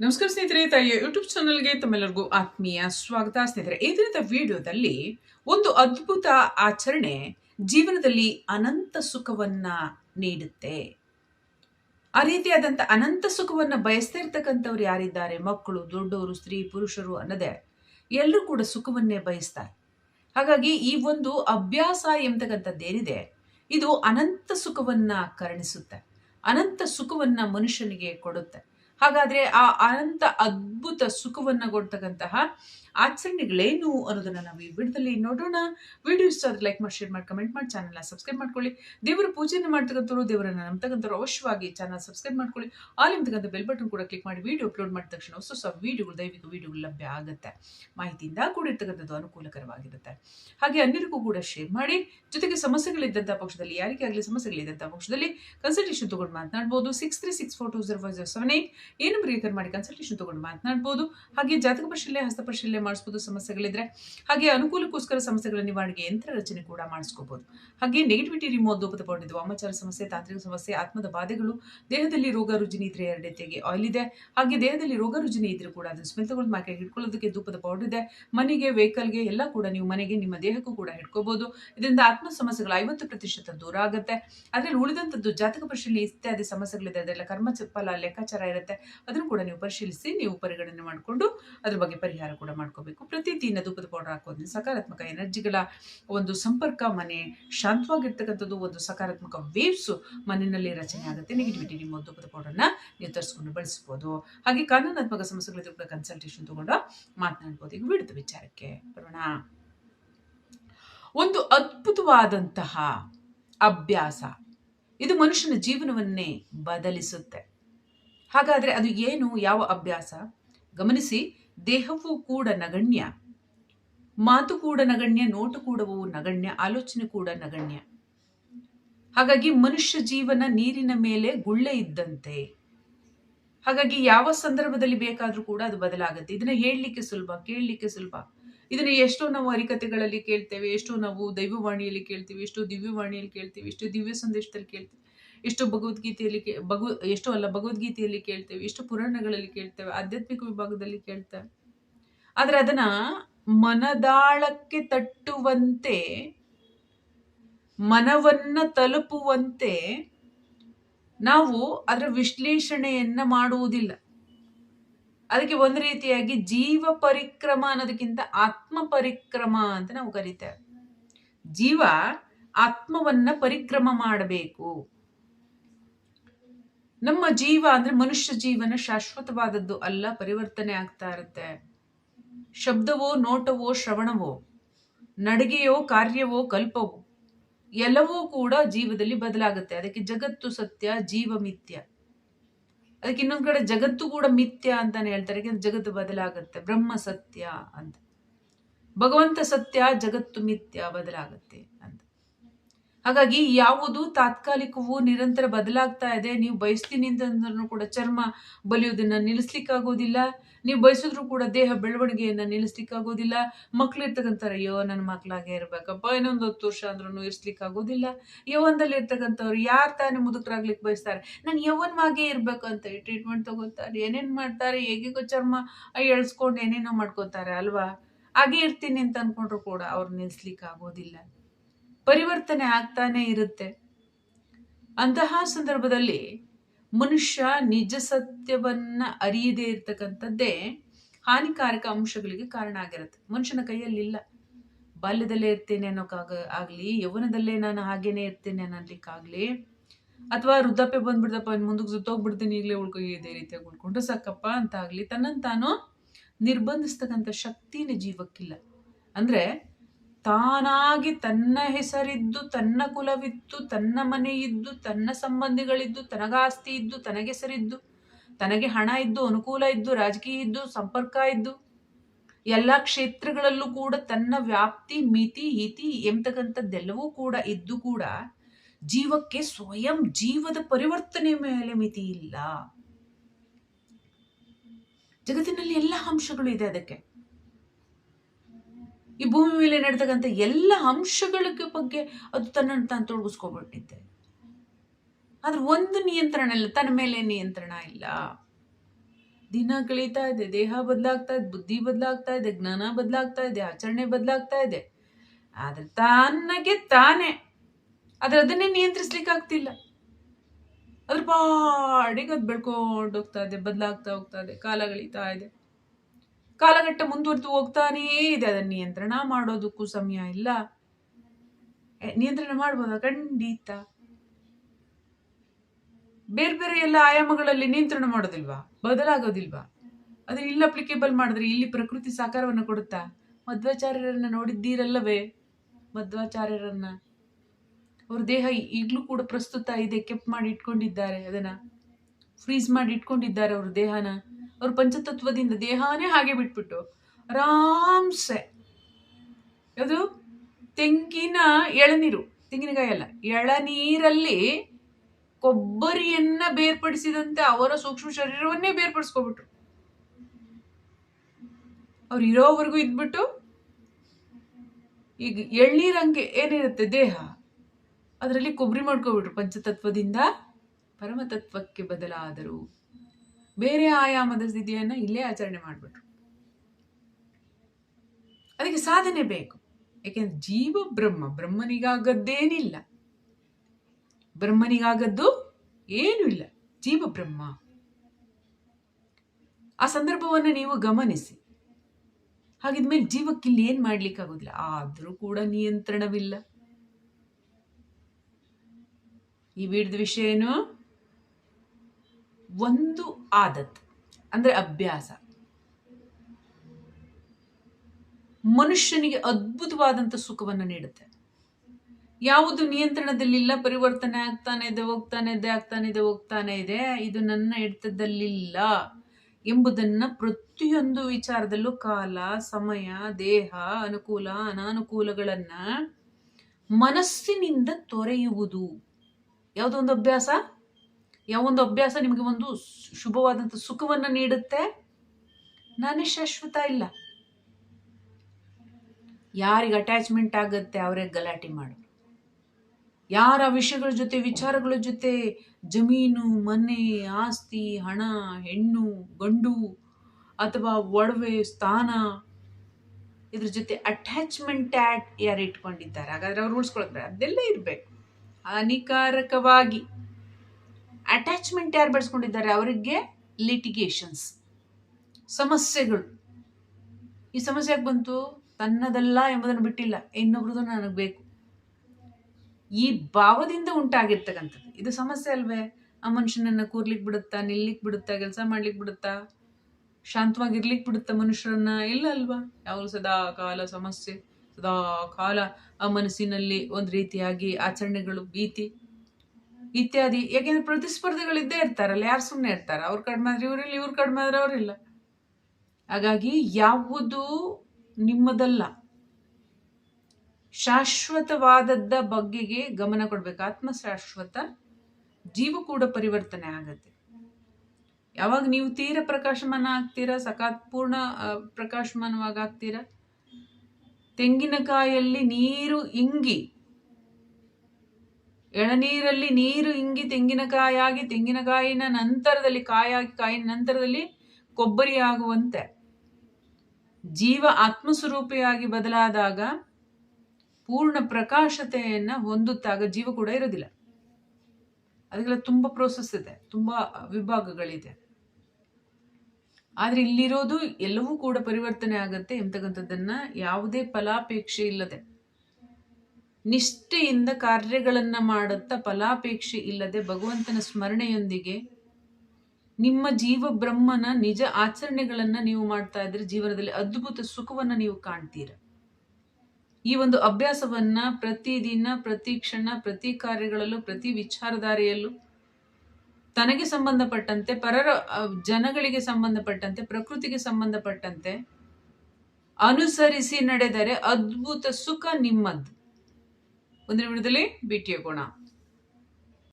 ನಮಸ್ಕಾರ ಸ್ನೇಹಿತರೆ, ತಾಯಿಯ ಯೂಟ್ಯೂಬ್ ಚಾನಲ್ಗೆ ತಮ್ಮೆಲ್ಲರಿಗೂ ಆತ್ಮೀಯ ಸ್ವಾಗತ. ಸ್ನೇಹಿತರೆ ಈ ದಿನದ ವಿಡಿಯೋದಲ್ಲಿ ಒಂದು ಅದ್ಭುತ ಆಚರಣೆ ಜೀವನದಲ್ಲಿ ಅನಂತ ಸುಖವನ್ನ ನೀಡುತ್ತೆ. ಆ ರೀತಿಯಾದಂಥ ಅನಂತ ಸುಖವನ್ನು ಬಯಸ್ತಾ ಇರ್ತಕ್ಕಂಥವ್ರು ಯಾರಿದ್ದಾರೆ? ಮಕ್ಕಳು, ದೊಡ್ಡವರು, ಸ್ತ್ರೀ, ಪುರುಷರು ಅನ್ನದೇ ಎಲ್ಲರೂ ಕೂಡ ಸುಖವನ್ನೇ ಬಯಸ್ತಾರೆ. ಹಾಗಾಗಿ ಈ ಒಂದು ಅಭ್ಯಾಸ ಎಂಬತಕ್ಕಂಥದ್ದೇನಿದೆ ಇದು ಅನಂತ ಸುಖವನ್ನ ಕರುಣಿಸುತ್ತೆ. ಅನಂತ ಸುಖವನ್ನ ಮನುಷ್ಯನಿಗೆ ಕೊಡುತ್ತೆ. ಹಾಗಾದ್ರೆ ಆ ಅನಂತ ಅದ್ಭುತ ಸುಖವನ್ನು ಕೊಡ್ತಕ್ಕಂತಹ ಆಚರಣೆಗಳೇನು ಅನ್ನೋದನ್ನ ನಾವು ಈ ವಿಡಿಯೋದಲ್ಲಿ ನೋಡೋಣ. ವಿಡಿಯೋ ಇಷ್ಟ ಆದ್ರೆ ಲೈಕ್ ಮಾಡಿ ಶೇರ್ ಮಾಡಿ ಕಮೆಂಟ್ ಮಾಡಿ ಚಾನಲ್ನ ಸಬ್ಸ್ಕ್ರೈಬ್ ಮಾಡ್ಕೊಳ್ಳಿ. ದೇವರ ಪೂಜೆಯನ್ನು ಮಾಡ್ತಕ್ಕಂಥವ್ರು, ದೇವರನ್ನ ನಂಬತಕ್ಕಂಥವ್ರು ಅವಶ್ಯವಾಗಿ ಚಾನಲ್ ಸಬ್ಸ್ಕ್ರೈಬ್ ಮಾಡ್ಕೊಳ್ಳಿ. ಆಲ್ ಎಂತಕ್ಕಂಥ ಬೆಲ್ ಬಟನ್ ಕೂಡ ಕ್ಲಿಕ್ ಮಾಡಿ ವಿಡಿಯೋ ಅಪ್ಲೋಡ್ ಮಾಡಿದ ತಕ್ಷಣ ಹೊಸ ಹೊಸ ವಿಡಿಯೋಗಳು ದೈವಿಕ ವಿಡಿಯೋಗಳು ಲಭ್ಯ ಆಗುತ್ತೆ. ಮಾಹಿತಿಯಿಂದ ಕೂಡಿರ್ತಕ್ಕಂಥದ್ದು ಅನುಕೂಲಕರವಾಗಿರುತ್ತೆ. ಹಾಗೆ ಅನ್ಯರಿಗೂ ಕೂಡ ಶೇರ್ ಮಾಡಿ. ಜೊತೆಗೆ ಸಮಸ್ಯೆಗಳಿದ್ದಂಥ ಪಕ್ಷದಲ್ಲಿ, ಯಾರಿಗೆ ಆಗಲಿ ಸಮಸ್ಯೆಗಳಿದ್ದಂಥ ಪಕ್ಷದಲ್ಲಿ ಕನ್ಸಲ್ಟೇಷನ್ ತಗೊಂಡು ಮಾತನಾಡ್ಬೋದು. Six three six four two zero five zero seven eight ಏನು ಬ್ರೇಕರ್ ಮಾಡಿ ಕನ್ಸಲ್ಟೇಷನ್ ತಗೊಂಡು ಮಾತನಾಡ್ಬೋದು. ಹಾಗೆ ಜಾತಕ ಪರಿಶೀಲನೆ, ಹಸ್ತ ಪರಿಶೀಲನೆ ಮಾಡಿಸ್ಬೋದು ಸಮಸ್ಯೆಗಳಿದ್ರೆ, ಹಾಗೆ ಅನುಕೂಲಕ್ಕೋಸ್ಕರ ಸಮಸ್ಯೆಗಳ ನಿವಾರಣೆಗೆ ಯಂತ್ರ ರಚನೆ ಕೂಡ ಮಾಡಿಸ್ಕೋಬಹುದು ಹಾಗೆ ನೆಗೆಟಿವಿಟಿ ರಿಮೂವ್ ದೂಪದ ಪೌಡಿದ್ದು ವಾಮಾಚಾರ ಸಮಸ್ಯೆ, ತಾಂತ್ರಿಕ ಸಮಸ್ಯೆ, ಆತ್ಮದ ಬಾಧೆಗಳು, ದೇಹದಲ್ಲಿ ರೋಗ ರುಜಿನಿ ಇದ್ರೆ ಎರಡೆತೆಗೆ ಆಯಿಲ್ ಇದೆ. ಹಾಗೆ ದೇಹದಲ್ಲಿ ರೋಗ ರುಜಿನಿ ಇದ್ರೆ ಕೂಡ ಅದನ್ನು ಸ್ಮೆಲ್ ತಗೊಂಡು ಮಾಕೆ ಹಿಡ್ಕೊಳ್ಳೋದಕ್ಕೆ ಧೂಪದ ಪೌಡರ್ ಇದೆ. ಮನೆಗೆ ವೆಹಿಕಲ್ಗೆ ಎಲ್ಲ ಕೂಡ ನೀವು ಮನೆಗೆ, ನಿಮ್ಮ ದೇಹಕ್ಕೂ ಕೂಡ ಹಿಡ್ಕೋಬಹುದು ಇದರಿಂದ ಆತ್ಮ ಸಮಸ್ಯೆಗಳು ಐವತ್ತು ಪ್ರತಿಶತ ದೂರ ಆಗುತ್ತೆ. ಅದರಲ್ಲಿ ಉಳಿದಂಥದ್ದು ಜಾತಕ ಪರಿಶೀಲನೆ ಇತ್ಯಾದಿ ಸಮಸ್ಯೆಗಳಿದೆ, ಅದೆಲ್ಲ ಕರ್ಮ ಚಪ್ಪಲ, ಲೆಕ್ಕಾಚಾರ ಇರುತ್ತೆ. ಅದನ್ನು ಕೂಡ ನೀವು ಪರಿಶೀಲಿಸಿ ನೀವು ಪರಿಗಣನೆ ಮಾಡಿಕೊಂಡು ಅದ್ರ ಬಗ್ಗೆ ಪರಿಹಾರ ಕೂಡ ಮಾಡ್ಕೋಬೇಕು. ಪ್ರತಿದಿನ ಧೂಪದ ಪೌಡರ್ ಹಾಕೋದ್ರಿಂದ ಸಕಾರಾತ್ಮಕ ಎನರ್ಜಿಗಳ ಒಂದು ಸಂಪರ್ಕ ಮನೆ ಶಾಂತವಾಗಿರ್ತಕ್ಕಂಥದ್ದು ಒಂದು ಸಕಾರಾತ್ಮಕ ವೇವ್ಸು ಮನೆಯಲ್ಲಿ ರಚನೆ ಆಗುತ್ತೆ. ನೆಗೆಟಿವಿಟಿ ನಿಮ್ಮ ಧೂಪದ ಪೌಡರ್ನ ನೀವು ತರಿಸ್ಕೊಂಡು ಬಳಸ್ಬೋದು. ಹಾಗೆ ಕಾನೂನಾತ್ಮಕ ಸಮಸ್ಯೆಗಳಿದ್ರು ಕೂಡ ಕನ್ಸಲ್ಟೇಷನ್ ತಗೊಂಡು ಮಾತನಾಡ್ಬೋದು. ಈಗ ಬಿಡುತ್ತೆ ವಿಚಾರಕ್ಕೆ ಬರೋಣ. ಒಂದು ಅದ್ಭುತವಾದಂತಹ ಅಭ್ಯಾಸ. ಇದು ಮನುಷ್ಯನ ಜೀವನವನ್ನೇ ಬದಲಿಸುತ್ತೆ. ಹಾಗಾದ್ರೆ ಅದು ಏನು? ಯಾವ ಅಭ್ಯಾಸ? ಗಮನಿಸಿ. ದೇಹವೂ ಕೂಡ ನಗಣ್ಯ. ಮಾತು ಕೂಡ ನಗಣ್ಯ, ನೋಟು ಕೂಡವೂ ನಗಣ್ಯ, ಆಲೋಚನೆ ಕೂಡ ನಗಣ್ಯ. ಹಾಗಾಗಿ ಮನುಷ್ಯ ಜೀವನ ನೀರಿನ ಮೇಲೆ ಗುಳ್ಳೆ ಇದ್ದಂತೆ. ಹಾಗಾಗಿ ಯಾವ ಸಂದರ್ಭದಲ್ಲಿ ಬೇಕಾದರೂ ಕೂಡ ಅದು ಬದಲಾಗುತ್ತೆ. ಇದನ್ನ ಹೇಳಲಿಕ್ಕೆ ಸುಲಭ, ಕೇಳಲಿಕ್ಕೆ ಸುಲಭ. ಇದನ್ನ ಎಷ್ಟೋ ನಾವು ಹರಿಕತೆಗಳಲ್ಲಿ ಕೇಳ್ತೇವೆ, ಎಷ್ಟೋ ನಾವು ದೈವವಾಣಿಯಲ್ಲಿ ಕೇಳ್ತೀವಿ, ಎಷ್ಟೋ ದಿವ್ಯವಾಣಿಯಲ್ಲಿ ಕೇಳ್ತೀವಿ, ಎಷ್ಟೋ ದಿವ್ಯ ಸಂದೇಶದಲ್ಲಿ ಕೇಳ್ತೀವಿ. ಎಷ್ಟೋ ಭಗವದ್ಗೀತೆಯಲ್ಲಿ ಕೇ, ಭಗವ, ಎಷ್ಟು ಅಲ್ಲ, ಭಗವದ್ಗೀತೆಯಲ್ಲಿ ಕೇಳ್ತೇವೆ ಎಷ್ಟು ಪುರಾಣಗಳಲ್ಲಿ ಕೇಳ್ತೇವೆ, ಆಧ್ಯಾತ್ಮಿಕ ವಿಭಾಗದಲ್ಲಿ ಕೇಳ್ತೇವೆ. ಆದರೆ ಅದನ್ನ ಮನದಾಳಕ್ಕೆ ತಟ್ಟುವಂತೆ, ಮನವನ್ನ ತಲುಪುವಂತೆ ನಾವು ಅದರ ವಿಶ್ಲೇಷಣೆಯನ್ನು ಮಾಡುವುದಿಲ್ಲ. ಅದಕ್ಕೆ ಒಂದು ರೀತಿಯಾಗಿ ಜೀವ ಪರಿಕ್ರಮ ಅನ್ನೋದಕ್ಕಿಂತ ಆತ್ಮ ಪರಿಕ್ರಮ ಅಂತ ನಾವು ಕರಿತೇವೆ. ಜೀವ ಆತ್ಮವನ್ನ ಪರಿಕ್ರಮ ಮಾಡಬೇಕು. ನಮ್ಮ ಜೀವ ಅಂದ್ರೆ ಮನುಷ್ಯ ಜೀವನ ಶಾಶ್ವತವಾದದ್ದು ಅಲ್ಲ, ಪರಿವರ್ತನೆ ಆಗ್ತಾ ಇರುತ್ತೆ. ಶಬ್ದವೋ, ನೋಟವೋ, ಶ್ರವಣವೋ, ನಡಿಗೆಯೋ, ಕಾರ್ಯವೋ, ಕಲ್ಪವೋ, ಎಲ್ಲವೂ ಕೂಡ ಜೀವದಲ್ಲಿ ಬದಲಾಗುತ್ತೆ. ಅದಕ್ಕೆ ಜಗತ್ತು ಸತ್ಯ, ಜೀವ ಮಿಥ್ಯ. ಅದಕ್ಕೆ ಇನ್ನೊಂದು ಕಡೆ ಜಗತ್ತು ಕೂಡ ಮಿಥ್ಯ ಅಂತಾನೆ ಹೇಳ್ತಾರೆ, ಯಾಕೆಂದ್ರೆ ಜಗತ್ತು ಬದಲಾಗುತ್ತೆ. ಬ್ರಹ್ಮ ಸತ್ಯ ಅಂತ. ಭಗವಂತ ಸತ್ಯ, ಜಗತ್ತು ಮಿಥ್ಯ ಬದಲಾಗುತ್ತೆ. ಹಾಗಾಗಿ ಯಾವುದು ತಾತ್ಕಾಲಿಕವೂ ನಿರಂತರ ಬದಲಾಗ್ತಾ ಇದೆ. ನೀವು ಬಯಸ್ತೀನಿ ಅಂತಂದ್ರೂ ಕೂಡ ಚರ್ಮ ಬಲಿಯೋದನ್ನ ನಿಲ್ಲಿಸ್ಲಿಕ್ಕಾಗೋದಿಲ್ಲ. ನೀವು ಬಯಸಿದ್ರು ಕೂಡ ದೇಹ ಬೆಳವಣಿಗೆಯನ್ನ ನಿಲ್ಲಿಸ್ಲಿಕ್ಕಾಗೋದಿಲ್ಲ. ಮಕ್ಳು ಇರ್ತಕ್ಕಂಥವ್ರು ಅಯ್ಯೋ, ನನ್ನ ಮಕ್ಳಾಗೆ ಇರಬೇಕಪ್ಪ, ಇನ್ನೊಂದು ಹತ್ತು ವರ್ಷ ಅಂದ್ರೂ ಇರ್ಸ್ಲಿಕ್ಕಾಗೋದಿಲ್ಲ. ಯೌವನದಲ್ಲಿ ಇರ್ತಕ್ಕಂಥವ್ರು ಯಾರು ತಾನೇ ಮುದುಕರಾಗ್ಲಿಕ್ಕೆ ಬಯಸ್ತಾರೆ? ನಾನು ಯೌವನವಾಗೇ ಇರಬೇಕು ಅಂತ ಟ್ರೀಟ್ಮೆಂಟ್ ತಗೋತಾರೆ ಏನೇನು ಮಾಡ್ತಾರೆ? ಹೇಗೇಗೋ ಚರ್ಮ ಎಳ್ಸ್ಕೊಂಡು ಏನೇನೋ ಮಾಡ್ಕೋತಾರೆ ಅಲ್ವಾ? ಹಾಗೆ ಇರ್ತೀನಿ ಅಂತ ಅಂದ್ಕೊಂಡ್ರು ಕೂಡ ಅವ್ರು ನಿಲ್ಲಿಸ್ಲಿಕ್ಕೆ ಆಗೋದಿಲ್ಲ ಪರಿವರ್ತನೆ ಆಗ್ತಾನೆ ಇರುತ್ತೆ. ಅಂತಹ ಸಂದರ್ಭದಲ್ಲಿ ಮನುಷ್ಯ ನಿಜ ಸತ್ಯವನ್ನ ಅರಿಯದೇ ಇರ್ತಕ್ಕಂಥದ್ದೇ ಹಾನಿಕಾರಕ ಅಂಶಗಳಿಗೆ ಕಾರಣ ಆಗಿರುತ್ತೆ. ಮನುಷ್ಯನ ಕೈಯಲ್ಲಿ ಇಲ್ಲ ಬಾಲ್ಯದಲ್ಲೇ ಇರ್ತೇನೆ ಅನ್ನೋಕ್ಕಾಗ ಆಗಲಿ, ಯೌವನದಲ್ಲೇ ನಾನು ಹಾಗೇನೆ ಇರ್ತೇನೆ ಅನ್ನಲಿಕ್ಕಾಗ್ಲಿ ಅಥವಾ ವೃದ್ಧಾಪ್ಯ ಬಂದ್ಬಿಡ್ದಪ್ಪ ಮುಂದಕ್ಕೆ ಸುತ್ತೋಗ್ಬಿಡ್ತೀನಿ, ಈಗಲೇ ಉಳ್ಕೊ, ಇದೇ ರೀತಿಯಾಗಿ ಉಳ್ಕೊಂಡ್ರೆ ಸಾಕಪ್ಪ ಅಂತ ಆಗಲಿ ತನ್ನನ್ನು ತಾನು ನಿರ್ಬಂಧಿಸ್ತಕ್ಕಂಥ ಶಕ್ತಿನ ಜೀವಕ್ಕಿಲ್ಲ. ಅಂದ್ರೆ ತಾನಾಗಿ ತನ್ನ ಹೆಸರಿದ್ದು, ತನ್ನ ಕುಲವಿತ್ತು ತನ್ನ ಮನೆಯಿದ್ದು, ತನ್ನ ಸಂಬಂಧಿಗಳಿದ್ದು, ತನಗಾಸ್ತಿ ಇದ್ದು, ತನಗೆಸರಿದ್ದು, ತನಗೆ ಹಣ ಇದ್ದು, ಅನುಕೂಲ ಇದ್ದು, ರಾಜಕೀಯ ಇದ್ದು, ಸಂಪರ್ಕ ಇದ್ದು, ಎಲ್ಲ ಕ್ಷೇತ್ರಗಳಲ್ಲೂ ಕೂಡ ತನ್ನ ವ್ಯಾಪ್ತಿ, ಮಿತಿ ಇತಿ ಎಂಬತಕ್ಕಂಥದ್ದೆಲ್ಲವೂ ಕೂಡ ಇದ್ದು ಕೂಡ ಜೀವಕ್ಕೆ ಸ್ವಯಂ ಜೀವದ ಪರಿವರ್ತನೆ ಮೇಲೆ ಮಿತಿ ಇಲ್ಲ. ಜಗತ್ತಿನಲ್ಲಿ ಎಲ್ಲ ಅಂಶಗಳು ಇದೆ ಅದಕ್ಕೆ. ಈ ಭೂಮಿ ಮೇಲೆ ನಡೆತಕ್ಕಂಥ ಎಲ್ಲ ಅಂಶಗಳ ಬಗ್ಗೆ ಅದು ತನ್ನನ್ನು ತಾನು ತೊಡಗಿಸ್ಕೊಬಿಟ್ಟಿದ್ದೆ ಆದ್ರೆ ಒಂದು ನಿಯಂತ್ರಣ ಇಲ್ಲ, ತನ್ನ ಮೇಲೆ ನಿಯಂತ್ರಣ ಇಲ್ಲ. ದಿನ ಕಳೀತಾ ಇದೆ, ದೇಹ ಬದಲಾಗ್ತಾ ಇದೆ, ಬುದ್ಧಿ ಬದಲಾಗ್ತಾ ಇದೆ, ಜ್ಞಾನ ಬದಲಾಗ್ತಾ ಇದೆ, ಆಚರಣೆ ಬದಲಾಗ್ತಾ ಇದೆ. ಆದ್ರೆ ತನ್ನಗೆ ತಾನೇ, ಆದ್ರೆ ಅದನ್ನೇ ನಿಯಂತ್ರಿಸ್ಲಿಕ್ಕೆ ಆಗ್ತಿಲ್ಲ. ಅದ್ರ ಪಾಡಿಗೆ ಅದು ಬೆಳ್ಕೊಂಡು ಹೋಗ್ತಾ ಇದೆ, ಬದಲಾಗ್ತಾ ಹೋಗ್ತಾ ಇದೆ, ಕಾಲ ಕಳೀತಾ ಇದೆ. ಕಾಲಘಟ್ಟ ಮುಂದುವರೆದು ಹೋಗ್ತಾನೇ ಇದೆ, ಅದನ್ನು ನಿಯಂತ್ರಣ ಮಾಡೋದಕ್ಕೂ ಸಮಯ ಇಲ್ಲ. ನಿಯಂತ್ರಣ ಮಾಡ್ಬೋದಾ? ಖಂಡಿತ. ಬೇರೆ ಬೇರೆ ಎಲ್ಲ ಆಯಾಮಗಳಲ್ಲಿ ನಿಯಂತ್ರಣ ಮಾಡೋದಿಲ್ವಾ? ಬದಲಾಗೋದಿಲ್ವಾ? ಅದನ್ನ ಇಲ್ಲಿ ಅಪ್ಲಿಕೇಬಲ್ ಮಾಡಿದ್ರೆ ಇಲ್ಲಿ ಪ್ರಕೃತಿ ಸಾಕಾರವನ್ನ ಕೊಡುತ್ತಾ? ಮಧ್ವಾಚಾರ್ಯರನ್ನ ನೋಡಿದ್ದೀರಲ್ಲವೇ? ಮಧ್ವಾಚಾರ್ಯರನ್ನ. ಅವ್ರ ದೇಹ ಈಗಲೂ ಕೂಡ ಪ್ರಸ್ತುತ ಇದೆ, ಕೆಪ್ ಮಾಡಿ ಇಟ್ಕೊಂಡಿದ್ದಾರೆ ಅದನ್ನ. ಫ್ರೀಸ್ ಮಾಡಿ ಇಟ್ಕೊಂಡಿದ್ದಾರೆ ಅವ್ರ ದೇಹನ. ಅವ್ರ ಪಂಚತತ್ವದಿಂದ ದೇಹಾನೇ ಹಾಗೆ ಬಿಟ್ಬಿಟ್ಟು ಆರಾಮ್ಸೆ. ಅದು ತೆಂಗಿನ ಎಳನೀರು. ತೆಂಗಿನಕಾಯಿ ಅಲ್ಲ, ಎಳನೀರಲ್ಲಿ ಕೊಬ್ಬರಿಯನ್ನ ಬೇರ್ಪಡಿಸಿದಂತೆ ಅವರ ಸೂಕ್ಷ್ಮ ಶರೀರವನ್ನೇ ಬೇರ್ಪಡಿಸ್ಕೊಬಿಟ್ರು. ಅವ್ರು ಇರೋವರೆಗೂ ಇದ್ಬಿಟ್ಟು ಈಗ ಎಳ್ನೀರಂಗೆ ಏನಿರುತ್ತೆ? ದೇಹ. ಅದರಲ್ಲಿ ಕೊಬ್ಬರಿ ಮಾಡ್ಕೊಬಿಟ್ರು ಪಂಚತತ್ವದಿಂದ ಪರಮತತ್ವಕ್ಕೆ ಬದಲಾದರು. ಬೇರೆ ಆಯಾಮದ ಸ್ಥಿತಿಯನ್ನ ಇಲ್ಲೇ ಆಚರಣೆ ಮಾಡಿಬಿಟ್ರು. ಅದಕ್ಕೆ ಸಾಧನೆ ಬೇಕು. ಯಾಕೆಂದ್ರೆ ಜೀವ ಬ್ರಹ್ಮ, ಬ್ರಹ್ಮನಿಗಾಗದ್ದೇನಿಲ್ಲ. ಬ್ರಹ್ಮನಿಗಾಗದ್ದು ಏನೂ ಇಲ್ಲ. ಜೀವ ಬ್ರಹ್ಮ. ಆ ಸಂದರ್ಭವನ್ನು ನೀವು ಗಮನಿಸಿ. ಹಾಗಿದ್ಮೇಲೆ ಜೀವಕ್ಕೆ ಇಲ್ಲಿ ಏನ್ ಮಾಡ್ಲಿಕ್ಕಾಗೋದಿಲ್ಲ? ಆದ್ರೂ ಕೂಡ ನಿಯಂತ್ರಣವಿಲ್ಲ. ಈ ವಿಡ್ದ ವಿಷಯ ಏನು? ಒಂದು ಆದತ್, ಅಂದರೆ ಅಭ್ಯಾಸ. ಮನುಷ್ಯನಿಗೆ ಅದ್ಭುತವಾದಂಥ ಸುಖವನ್ನು ನೀಡುತ್ತೆ. ಯಾವುದು ನಿಯಂತ್ರಣದಲ್ಲಿಲ್ಲ, ಪರಿವರ್ತನೆ ಆಗ್ತಾನೆ ಇದೆ, ಹೋಗ್ತಾನೆ ಇದೆ, ಆಗ್ತಾನೆ ಇದೆ, ಹೋಗ್ತಾನೆ ಇದೆ, ಇದು ನನ್ನ ಹಿಡಿತದಲ್ಲಿಲ್ಲ ಎಂಬುದನ್ನ ಪ್ರತಿಯೊಂದು ವಿಚಾರದಲ್ಲೂ ಕಾಲ, ಸಮಯ, ದೇಹ, ಅನುಕೂಲ, ಅನಾನುಕೂಲಗಳನ್ನ ಮನಸ್ಸಿನಿಂದ ತೊರೆಯುವುದು. ಯಾವುದೋ ಒಂದು ಅಭ್ಯಾಸ ಯಾವೊಂದು ಅಭ್ಯಾಸ ನಿಮಗೆ ಒಂದು ಶುಭವಾದಂಥ ಸುಖವನ್ನು ನೀಡುತ್ತೆ. ನಾನೇ ಶಾಶ್ವತ ಇಲ್ಲ. ಯಾರಿಗೆ ಅಟ್ಯಾಚ್ಮೆಂಟ್ ಆಗುತ್ತೆ ಅವರೇ ಗಲಾಟೆ ಮಾಡು. ಯಾರ ವಿಷಯಗಳ ಜೊತೆ, ವಿಚಾರಗಳ ಜೊತೆ ಜಮೀನು, ಮನೆ, ಆಸ್ತಿ, ಹಣ, ಹೆಣ್ಣು, ಗಂಡು ಅಥವಾ ಒಡವೆ, ಸ್ಥಾನ ಇದ್ರ ಜೊತೆ ಅಟ್ಯಾಚ್ಮೆಂಟ್ ಆಟ್ ಯಾರು ಇಟ್ಕೊಂಡಿದ್ದಾರೆ? ಹಾಗಾದರೆ ಅವ್ರು ಉಳಿಸ್ಕೊಳ್ತಾರೆ ಅದೆಲ್ಲ ಇರಬೇಕು. ಹಾನಿಕಾರಕವಾಗಿ. ಅಟ್ಯಾಚ್ಮೆಂಟ್ ಯಾರು ಬೆಳೆಸ್ಕೊಂಡಿದ್ದಾರೆ? ಅವರಿಗೆ ಲಿಟಿಗೇಷನ್ಸ್ ಸಮಸ್ಯೆಗಳು. ಈ ಸಮಸ್ಯೆ ಯಾಕೆ ಬಂತು? ತನ್ನದಲ್ಲ ಎಂಬುದನ್ನು ಬಿಟ್ಟಿಲ್ಲ. ಇನ್ನೊಬ್ರದ್ದು ನನಗೆ ಬೇಕು. ಈ ಭಾವದಿಂದ ಉಂಟಾಗಿರ್ತಕ್ಕಂಥದ್ದು. ಇದು ಸಮಸ್ಯೆ ಅಲ್ವೇ? ಆ ಮನುಷ್ಯನನ್ನು ಕೂರ್ಲಿಕ್ಕೆ ಬಿಡುತ್ತಾ ನಿಲ್ಲಿಕ್ಕೆ ಬಿಡುತ್ತಾ, ಕೆಲಸ ಮಾಡ್ಲಿಕ್ಕೆ ಬಿಡುತ್ತಾ? ಶಾಂತವಾಗಿರ್ಲಿಕ್ಕೆ ಬಿಡುತ್ತಾ ಮನುಷ್ಯರನ್ನ? ಇಲ್ಲ ಅಲ್ವಾ? ಯಾವಾಗಲೂ ಸದಾ ಕಾಲ ಸಮಸ್ಯೆ ಸದಾ ಕಾಲ ಆ ಮನಸ್ಸಿನಲ್ಲಿ ಒಂದು ರೀತಿಯಾಗಿ ಆಚರಣೆಗಳು, ಭೀತಿ. ಇತ್ಯಾದಿ. ಯಾಕೆಂದ್ರೆ ಪ್ರತಿಸ್ಪರ್ಧಿಗಳಿದ್ದೇ ಇರ್ತಾರಲ್ಲ, ಯಾರು ಸುಮ್ಮನೆ ಇರ್ತಾರೆ? ಅವ್ರು ಕಡಿಮೆ ಆದ್ರೆ ಇವರಿಲ್ಲ, ಇವ್ರು ಕಡಿಮೆ ಆದ್ರೆ ಅವರಿಲ್ಲ. ಹಾಗಾಗಿ ಯಾವುದು ನಿಮ್ಮದಲ್ಲ. ಶಾಶ್ವತವಾದದ್ದ ಬಗ್ಗೆಗೆ ಗಮನ ಕೊಡ್ಬೇಕು. ಆತ್ಮ ಶಾಶ್ವತ ಜೀವ ಕೂಡ ಪರಿವರ್ತನೆ ಆಗತ್ತೆ. ಯಾವಾಗ ನೀವು ತೀರ ಪ್ರಕಾಶಮಾನ ಆಗ್ತೀರಾ ಸಕಾತ್ಪೂರ್ಣ ಪೂರ್ಣ ಪ್ರಕಾಶಮಾನವಾಗಿ ಆಗ್ತೀರಾ? ತೆಂಗಿನಕಾಯಲ್ಲಿ ನೀರು ಇಂಗಿ ಎಳನೀರಲ್ಲಿ ನೀರು ಇಂಗಿ ತೆಂಗಿನಕಾಯಾಗಿ ತೆಂಗಿನಕಾಯಿನ ನಂತರದಲ್ಲಿ ಕಾಯಾಗಿ ಕಾಯಿನ ನಂತರದಲ್ಲಿ ಕೊಬ್ಬರಿಯಾಗುವಂತೆ. ಜೀವ ಆತ್ಮಸ್ವರೂಪಿಯಾಗಿ ಬದಲಾದಾಗ ಪೂರ್ಣ ಪ್ರಕಾಶತೆಯನ್ನು ಹೊಂದುತ್ತಾಗ ಜೀವ ಕೂಡ ಇರೋದಿಲ್ಲ. ಅದಕ್ಕೆಲ್ಲ ತುಂಬಾ ಪ್ರೋಸೆಸ್ ಇದೆ, ತುಂಬಾ ವಿಭಾಗಗಳಿದೆ. ಆದರೆ ಇಲ್ಲಿರೋದು ಎಲ್ಲವೂ ಕೂಡ ಪರಿವರ್ತನೆ ಆಗತ್ತೆ ಎಂತಕ್ಕಂಥದ್ದನ್ನು ಯಾವುದೇ ಫಲಾಪೇಕ್ಷೆ ಇಲ್ಲದೆ. ನಿಷ್ಠೆಯಿಂದ ಕಾರ್ಯಗಳನ್ನು ಮಾಡುತ್ತಾ ಫಲಾಪೇಕ್ಷೆ ಇಲ್ಲದೆ ಭಗವಂತನ ಸ್ಮರಣೆಯೊಂದಿಗೆ ನಿಮ್ಮ ಜೀವ ಬ್ರಹ್ಮನ ನಿಜ ಆಚರಣೆಗಳನ್ನು ನೀವು ಮಾಡ್ತಾ ಇದ್ರೆ ಜೀವನದಲ್ಲಿ ಅದ್ಭುತ ಸುಖವನ್ನು ನೀವು ಕಾಣ್ತೀರ. ಈ ಒಂದು ಅಭ್ಯಾಸವನ್ನ ಪ್ರತಿದಿನ, ಪ್ರತಿ ಕ್ಷಣ, ಪ್ರತಿ ಕಾರ್ಯಗಳಲ್ಲೂ, ಪ್ರತಿ ವಿಚಾರಧಾರೆಯಲ್ಲೂ ತನಗೆ ಸಂಬಂಧಪಟ್ಟಂತೆ, ಪರರ ಜನಗಳಿಗೆ ಸಂಬಂಧಪಟ್ಟಂತೆ, ಪ್ರಕೃತಿಗೆ ಸಂಬಂಧಪಟ್ಟಂತೆ ಅನುಸರಿಸಿ ನಡೆದರೆ ಅದ್ಭುತ ಸುಖ ನಿಮ್ಮದ್ದು. ಒಂದು ನಿಮಿಷದಲ್ಲಿ ಭೇಟಿಯಾಗೋಣ.